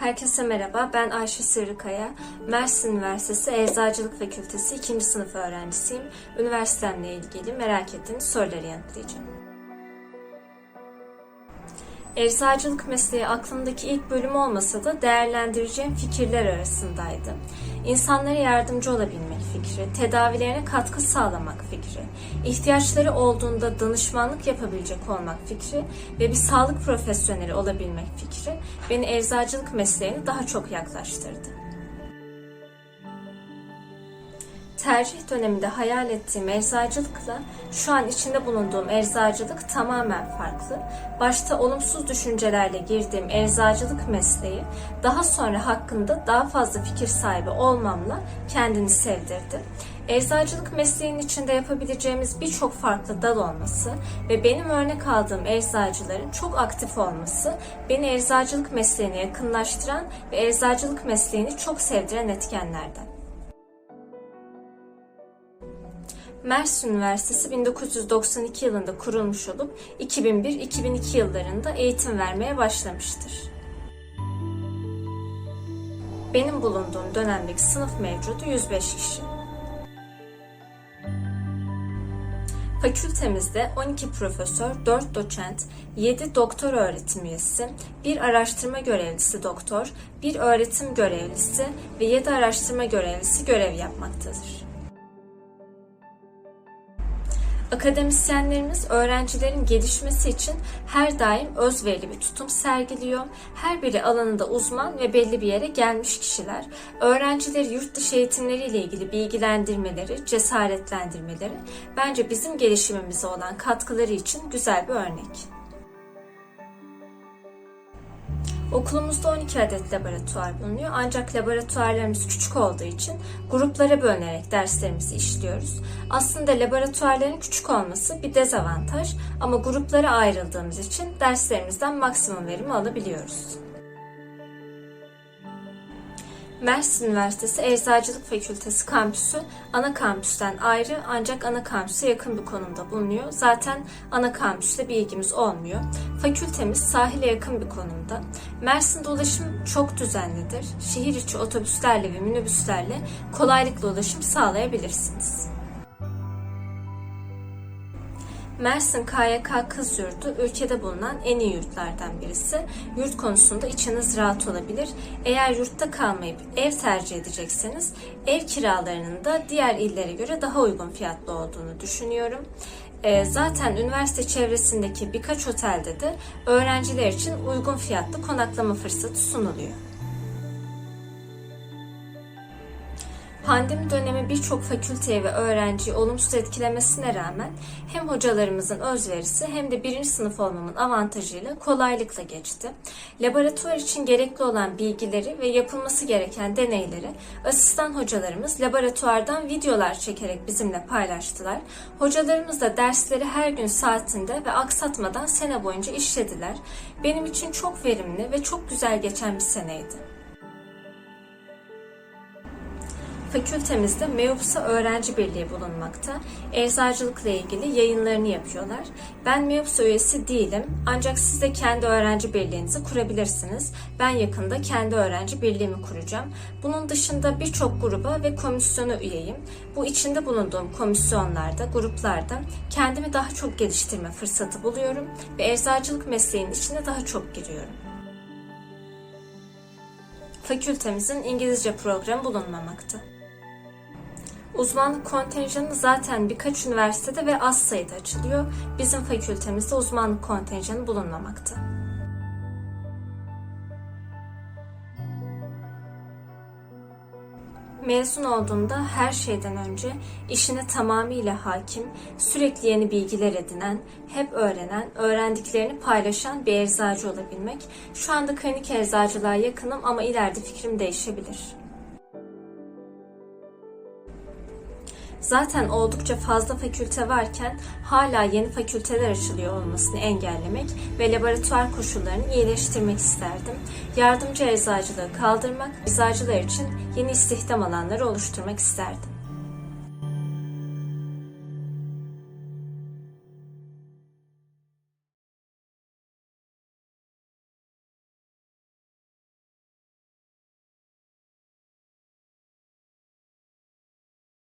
Herkese merhaba, ben Ayşe Sırrıkaya. Mersin Üniversitesi Eczacılık Fakültesi 2. sınıf öğrencisiyim. Üniversitemle ilgili merak ettiğiniz soruları yanıtlayacağım. Eczacılık mesleği aklımdaki ilk bölüm olmasa da değerlendireceğim fikirler arasındaydı. İnsanlara yardımcı olabilmek fikri, tedavilerine katkı sağlamak fikri, ihtiyaçları olduğunda danışmanlık yapabilecek olmak fikri ve bir sağlık profesyoneli olabilmek fikri beni eczacılık mesleğine daha çok yaklaştırdı. Tercih döneminde hayal ettiğim eczacılıkla şu an içinde bulunduğum eczacılık tamamen farklı. Başta olumsuz düşüncelerle girdiğim eczacılık mesleği daha sonra hakkında daha fazla fikir sahibi olmamla kendini sevdirdi. Eczacılık mesleğinin içinde yapabileceğimiz birçok farklı dal olması ve benim örnek aldığım eczacıların çok aktif olması beni eczacılık mesleğine yakınlaştıran ve eczacılık mesleğini çok sevdiren etkenlerden. Mersin Üniversitesi 1992 yılında kurulmuş olup 2001-2002 yıllarında eğitim vermeye başlamıştır. Benim bulunduğum dönemdeki sınıf mevcudu 105 kişi. Fakültemizde 12 profesör, 4 doçent, 7 doktor öğretim üyesi, 1 araştırma görevlisi doktor, 1 öğretim görevlisi ve 7 araştırma görevlisi görev yapmaktadır. Akademisyenlerimiz öğrencilerin gelişmesi için her daim özverili bir tutum sergiliyor. Her biri alanında uzman ve belli bir yere gelmiş kişiler. Öğrencileri yurt dışı eğitimleriyle ilgili bilgilendirmeleri, cesaretlendirmeleri bence bizim gelişimimize olan katkıları için güzel bir örnek. Okulumuzda 12 adet laboratuvar bulunuyor ancak laboratuvarlarımız küçük olduğu için gruplara bölünerek derslerimizi işliyoruz. Aslında laboratuvarların küçük olması bir dezavantaj ama gruplara ayrıldığımız için derslerimizden maksimum verimi alabiliyoruz. Mersin Üniversitesi Eczacılık Fakültesi kampüsü ana kampüsten ayrı ancak ana kampüse yakın bir konumda bulunuyor. Zaten ana kampüsle bir ilgimiz olmuyor. Fakültemiz sahile yakın bir konumda. Mersin'de ulaşım çok düzenlidir. Şehir içi otobüslerle ve minibüslerle kolaylıkla ulaşım sağlayabilirsiniz. Mersin KYK Kız Yurdu ülkede bulunan en iyi yurtlardan birisi. Yurt konusunda içiniz rahat olabilir. Eğer yurtta kalmayıp ev tercih edecekseniz ev kiralarının da diğer illere göre daha uygun fiyatlı olduğunu düşünüyorum. Ee, zaten üniversite çevresindeki birkaç otelde de öğrenciler için uygun fiyatlı konaklama fırsatı sunuluyor. Pandemi dönemi birçok fakülteye ve öğrenciyi olumsuz etkilemesine rağmen hem hocalarımızın özverisi hem de birinci sınıf olmamın avantajıyla kolaylıkla geçti. Laboratuvar için gerekli olan bilgileri ve yapılması gereken deneyleri asistan hocalarımız laboratuvardan videolar çekerek bizimle paylaştılar. Hocalarımız da dersleri her gün saatinde ve aksatmadan sene boyunca işlediler. Benim için çok verimli ve çok güzel geçen bir seneydi. Fakültemizde MEUPSA Öğrenci Birliği bulunmakta. Eczacılıkla ilgili yayınlarını yapıyorlar. Ben MEUPSA üyesi değilim ancak siz de kendi öğrenci birliğinizi kurabilirsiniz. Ben yakında kendi öğrenci birliğimi kuracağım. Bunun dışında birçok gruba ve komisyona üyeyim. Bu içinde bulunduğum komisyonlarda, gruplarda kendimi daha çok geliştirme fırsatı buluyorum ve eczacılık mesleğinin içine daha çok giriyorum. Fakültemizin İngilizce programı bulunmamakta. Uzmanlık kontenjanı zaten birkaç üniversitede ve az sayıda açılıyor. Bizim fakültemizde uzmanlık kontenjanı bulunmamakta. Mezun olduğumda her şeyden önce işine tamamıyla hakim, sürekli yeni bilgiler edinen, hep öğrenen, öğrendiklerini paylaşan bir eczacı olabilmek. Şu anda klinik eczacılığa yakınım ama ileride fikrim değişebilir. Zaten oldukça fazla fakülte varken hala yeni fakülteler açılıyor olmasını engellemek ve laboratuvar koşullarını iyileştirmek isterdim. Yardımcı eczacılığı kaldırmak, eczacılar için yeni istihdam alanları oluşturmak isterdim.